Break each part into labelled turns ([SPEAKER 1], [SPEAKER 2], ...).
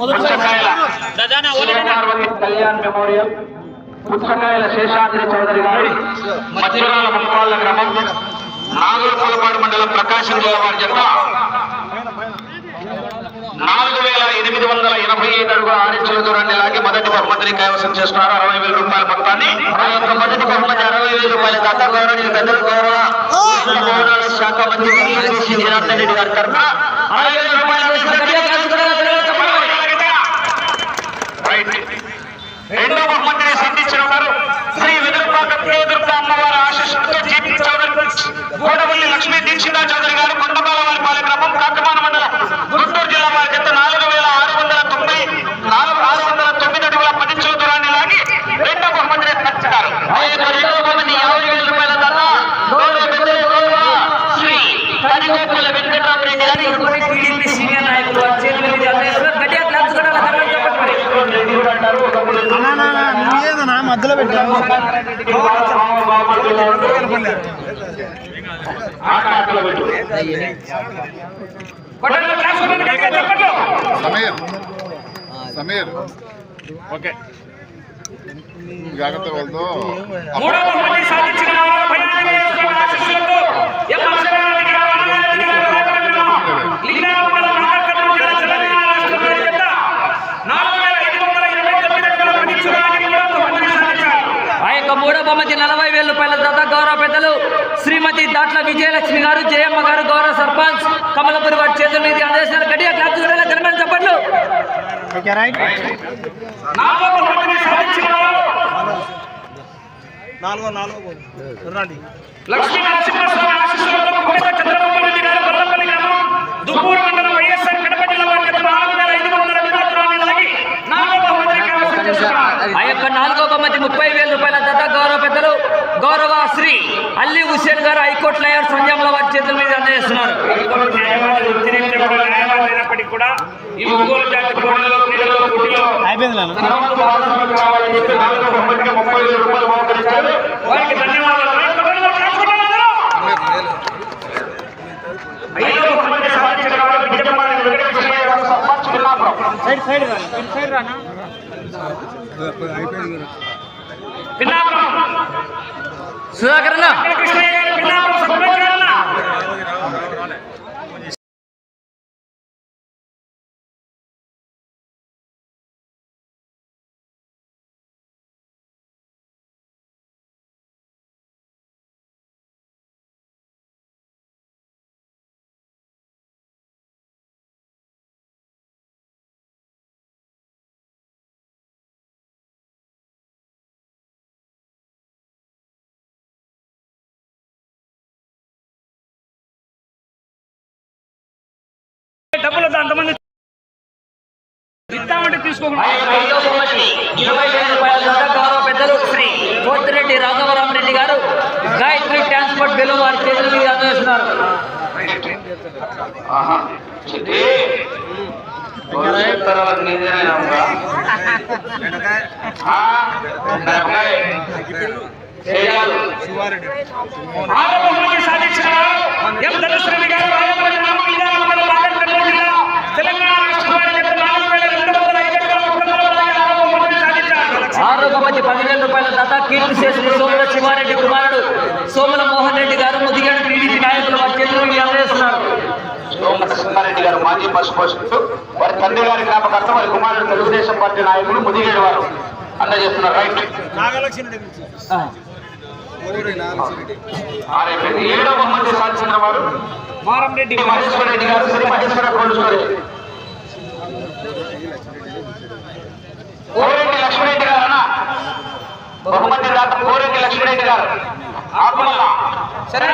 [SPEAKER 1] పుచ్చకాయల Sriparvathi Kalyan memorial Puchchakayala Seshadri Chowdary గారి మధ్యరాల ముప్పాళ్ళ గ్రామం నాగులపాలపాడు మండలం ప్రకాశం జిల్లా వారి నాలుగు వేల ఎనిమిది వందల ఎనభై ఐదు అడుగుల ఆరించుల దూరాన్ని లాగి మొదటి బహుమతిని కైవసం చేస్తున్నారు అరవై వేల రూపాయల మొత్తాన్ని ఆ యొక్క మొదటి బహుమతి అరవై వేల రూపాయల దత్త గౌరవ పెద్దలు గౌరవ శాఖ మంత్రి జనార్దన్ రెడ్డి గారి తరఫున అరవై వేల రూపాయల రెండో బహుమతిని సంధించిన వారు శ్రీ విదర్భ ప్రియదుర్గ అమ్మవారి ఆశీస్సులతో జీపీ చౌదరి గోడవల్లి లక్ష్మీ దీక్షితా చౌదరి గారు కొండపాల వారి పాలె గ్రామం కాకమాన మండలం గుంటూరు జిల్లా వారి జత నాలుగు వేల ఆరు వందల తొంభై నాలుగు ఆరు వందల తొమ్మిది అడుగుల పది దూరాన్ని లాగి రెండో బహుమతిని సంధించారు ఆ యొక్క రెండో బహుమతి యాభై వేల రూపాయల ధర గౌరవ పెద్దలు గౌరవ శ్రీ కరిగోపుల వెంకటరామరెడ్డి గారి
[SPEAKER 2] టీడీపీ సీనియర్ నాయకులు వారి చేతుల మీద అందజేస్తున్నారు. గట్టిగా క్లాప్స్ కూడా అలా దండలు చెప్పండి మరి.
[SPEAKER 1] రెడ్డి కూడా అంటారు ఒకప్పుడు
[SPEAKER 3] ఏదన్నా మధ్యలో పెట్టాము.
[SPEAKER 4] సమీర్. సమీర్ ఓకే జాగ్రత్త వాళ్ళతో
[SPEAKER 2] మూడో బహుమతి సాధించిన వారు పైన వేసుకున్న ఆశీస్సులతో ఎం. అక్షరారెడ్డి గారు, అన్నారెడ్డి గారు, రామరెడ్డి లింగాలపల్లి నాగర్కర్నూలు జిల్లా తెలంగాణ రాష్ట్రం వారి జత నాలుగు వేల ఐదు వందల ఇరవై తొమ్మిది అడుగుల పది దూరాన్ని మూడో బహుమతిని సాధించారు. ఆ యొక్క బహుమతి నలభై వేల రూపాయల దత్త గౌరవ పెద్దలు శ్రీమతి దాట్ల విజయలక్ష్మి గారు జయమ్మ గారు గౌరవ సర్పంచ్ కమలపురి వారి చేతుల మీద అందజేసిన గట్టిగా క్లాప్స్ కూడా జనమని
[SPEAKER 3] రైట్
[SPEAKER 2] నాలుగో
[SPEAKER 3] నాలుగో నాలుగో రండి.
[SPEAKER 2] లక్ష్మీ నరసింహస్వామి ఆశీస్సులతో కుటుంబ చంద్రబాబు గారు దుబ్బూరు మండలం వైఎస్ఆర్ కడప జిల్లా వారి చేత నాలుగు వేల ఐదు వందల విధానాన్ని లాగి నాలుగో బహుమతిని కైవసం చేసుకున్నారు. ఆ యొక్క నాలుగో బహుమతి ముప్పై వేల రూపాయల దత్త గౌరవ పెద్దలు గౌరవ శ్రీ అల్లి హుస్సేన్ గారు హైకోర్టు లాయర్ సంజంల వారి చేతుల మీద అందజేస్తున్నారు. అయినప్పటికీ కూడా ఈ ఒంగోలు జాతి పోటీలో క్రీడలో పోటీలో
[SPEAKER 3] అయిపోయింది
[SPEAKER 2] వారికి ధన్యవాదాలు.
[SPEAKER 3] సైడ్ సైడ్ సైడ్ రానా?
[SPEAKER 2] పిన్నాపురం సుధాకర్ డబ్బులు అంతమంది ఇస్తామంటే తీసుకోకుండా ఇరవై వేల రూపాయల ధర గౌరవ పెద్దలు శ్రీ పోతిరెడ్డి రాఘవరామరెడ్డి గారు గాయత్రి ట్రాన్స్పోర్ట్ బిల్లు వారి చేతుల మీద అందజేస్తున్నారు.
[SPEAKER 1] ఆహా చిట్టి భవిష్యత్ తరాలకు నీదేనా ఉందా? ఆ, మిరపకాయ. చేయాలి.
[SPEAKER 2] ఆరో బహుమతి సాధించిన వారు ఎం ధనుశ్రేణి గారు రాయపల్లి గ్రామం విజయనగరం మండలం నాగర్కర్నూలు జిల్లా తెలంగాణ రాష్ట్రం వారి చేత నాలుగు వేల రెండు వందల ఐదు అడుగుల ఒక్క వందల ఆరో బహుమతిని సాధించారు. ఆరో బహుమతి పదివేల దాత కీర్తి చేసిన సోముల శివారెడ్డి కుమారుడు సోముల మోహన్ రెడ్డి గారు ముదిగేడు టీడీపీ నాయకులు వారి చేతుల అందజేస్తున్నారు
[SPEAKER 1] గారు మాజీ పశు పోషకులు వారి తండ్రి గారి జ్ఞాపకార్థం వారి కుమారుడు తెలుగుదేశం పార్టీ నాయకులు ముదిగేడు వారు అందజేస్తున్నారు. రైట్. ఏడో బహుమతి సాధించిన వారు.
[SPEAKER 2] మారం రెడ్డి
[SPEAKER 1] శ్రీ మహేశ్వర రెడ్డి గారు శ్రీ మహేశ్వర స్టోరేజ్. కోరెడ్డి లక్ష్మీరెడ్డి బహుమతి దాత కోరిక లక్ష్మీరెడ్డి గారు. ఆత్మల
[SPEAKER 2] సరే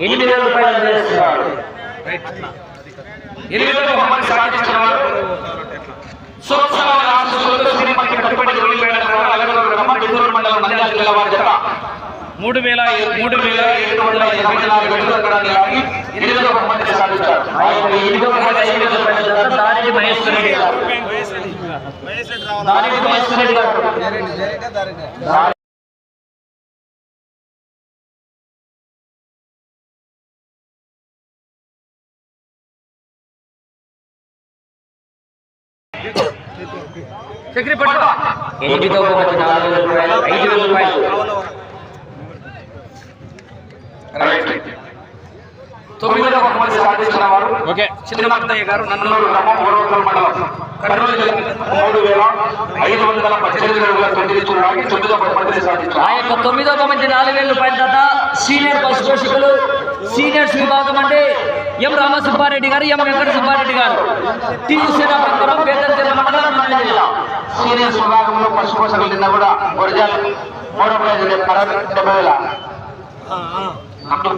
[SPEAKER 1] ఎనిమిది వేల రూపాయలు వేస్తున్నారు ఎనిమిది వేల బహుమతి సాధించిన వారు సోత్సవాల ఆశీస్సులతో కట్టుబడి మండలం నంద్యాల జిల్లా వారి జత.
[SPEAKER 2] మూడు వేల
[SPEAKER 1] మూడు వేల ఏడు వందల ఎనభై నాలుగు ఎనిమిదవ బహుమతిని సాధించారు. దానికి మహేశ్వర రెడ్డి గారు దానికి మహేశ్వర రెడ్డి గారు దానికి
[SPEAKER 2] చక్రి పట్టుకో
[SPEAKER 1] ఎనిమిదవ బహుమతి నాలుగు వేల రూపాయలు ఐదు వేల రూపాయలు తొమ్మిదవ బహుమతి సాధించిన వారు
[SPEAKER 2] ఓకే. చిన్నమత్తయ్య గారు నన్ను
[SPEAKER 1] నన్నూరు గ్రామం ఓరవకల్ మండలం. కర్నూలు జిల్లా మూడు వేల ఐదు వందల పద్దెనిమిది అడుగుల తొమ్మిది చూడడానికి తొమ్మిదవ బహుమతిని
[SPEAKER 5] ఆ
[SPEAKER 1] సాధించారు.
[SPEAKER 5] యొక్క తొమ్మిదో మంది నాలుగు వేల రూపాయల దాత సీనియర్ పోషకులు సీనియర్స్ విభాగం అంటే ఎం రామసుబ్బారెడ్డి గారు ఎం వెంకట సుబ్బారెడ్డి గారు. టీయు సేన ప్రకారం పేదల మండలం నంద్యాల జిల్లా.
[SPEAKER 1] సీనియర్స్ విభాగంలో పశు పోషకులు నిన్న కూడా ఒరిజాల్ మూడో ప్రైజ్ డెబ్బై వేల. అప్పుడు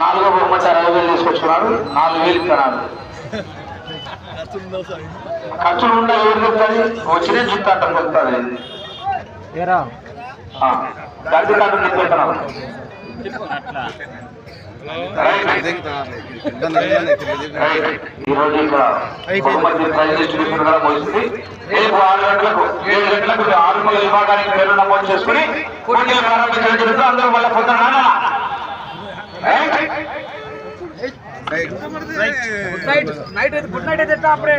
[SPEAKER 1] నాలుగో బహుమతి అరవై వేలు తీసుకొచ్చుకున్నారు నాలుగు వేలు ఇస్తున్నారు ఖర్చులు ఉండే ఎవరు చెప్తుంది వచ్చిన గడ్డి కాదు ఇక్కడ ప్రైజ్ డిస్ట్రిబ్యూషన్ కూడా ముగిసింది రేపు ఆరు గంటలకు ఏడు గంటలకు ఆరుమల విభాగానికి పేరు నమోదు చేసుకుని పోటీలు ప్రారంభించడం జరుగుతుంది అందరూ మళ్ళీ
[SPEAKER 2] నైట్ నైట్ గుడ్ నైట్ అయితే అప్పుడే